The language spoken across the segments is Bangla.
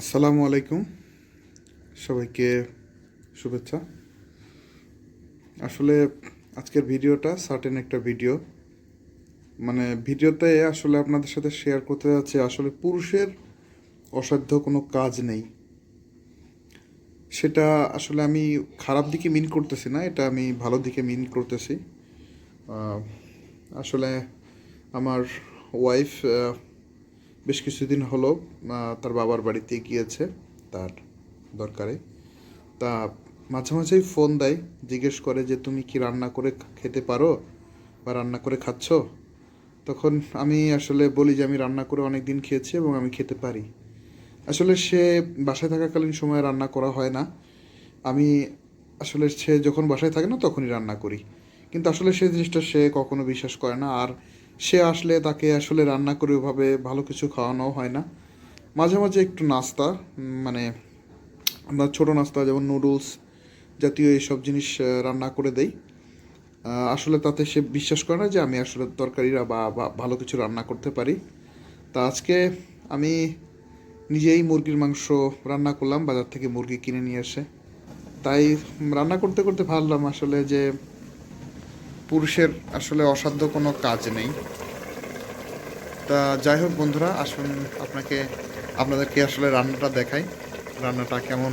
আসসালামু আলাইকুম। সবাইকে শুভেচ্ছা। আসলে আজকের ভিডিওটা সার্টেন একটা ভিডিও। মানে ভিডিওতে আসলে আপনাদের সাথে শেয়ার করতে যাচ্ছে, আসলে পুরুষের অসাধ্য কোনো কাজ নেই। সেটা আসলে আমি খারাপ দিকে মিন করতেছি না, এটা আমি ভালো দিকে মিন করতেছি। আসলে আমার ওয়াইফ বেশ কিছুদিন হলো তার বাবার বাড়িতে গিয়েছে, তার দরকারে। তা মাঝে মাঝেই ফোন দেয়, জিজ্ঞেস করে যে তুমি কি রান্না করে খেতে পারো বা রান্না করে খাচ্ছ? তখন আমি আসলে বলি যে আমি রান্না করে অনেক দিন খেয়েছি এবং আমি খেতে পারি। আসলে সে বাসায় থাকাকালীন সময় রান্না করা হয় না। আমি আসলে সে যখন বাসায় থাকে না, তখনই রান্না করি। কিন্তু আসলে সেই জিনিসটা সে কখনো বিশ্বাস করে না। আর সে আসলে তাকে আসলে রান্না করে ওভাবে ভালো কিছু খাওয়ানো হয় না। মাঝে মাঝে একটু নাস্তা মানে আমরা ছোটো নাস্তা যেমন নুডলস জাতীয় এইসব জিনিস রান্না করে দেই। আসলে তাতে সে বিশ্বাস করে না যে আমি আসলে তরকারিরা বা ভালো কিছু রান্না করতে পারি। তা আজকে আমি নিজেই মুরগির মাংস রান্না করলাম, বাজার থেকে মুরগি কিনে নিয়ে এসে। তাই রান্না করতে করতে ভাবলাম আসলে যে পুরুষের আসলে অসাধ্য কোনো কাজ নেই। তা যাই হোক বন্ধুরা আসুন আপনাকে আপনাদেরকে আসলে রান্নাটা দেখাই। রান্নাটা কেমন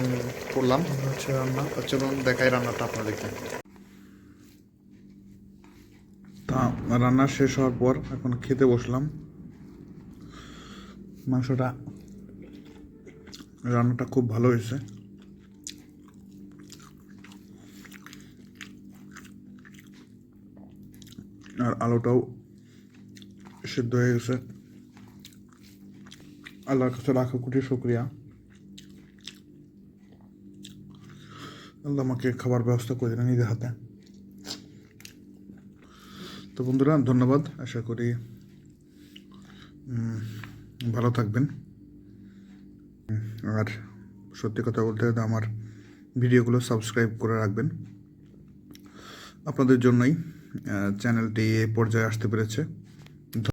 করলাম? হচ্ছে রান্না। তা চলুন দেখাই রান্নাটা আপনাদেরকে। তা রান্না শেষ হওয়ার পর এখন খেতে বসলাম। মাংসটা রান্নাটা খুব ভালো হয়েছে। আর আলুটাও সিদ্ধ হয়ে গেছে। আল্লাহর কাছে লাখো কোটি শুক্রিয়া। আল্লাহ আমাকে খাবার ব্যবস্থা করে দিলেন নিজের হাতে। তো বন্ধুরা, ধন্যবাদ। আশা করি ভালো থাকবেন। আর সত্যি কথা বলতে গেলে আমার ভিডিওগুলো সাবস্ক্রাইব করে রাখবেন। আপনাদের জন্যই। চ্যানেলটি এ পর্যায়ে আসতে পেরেছে।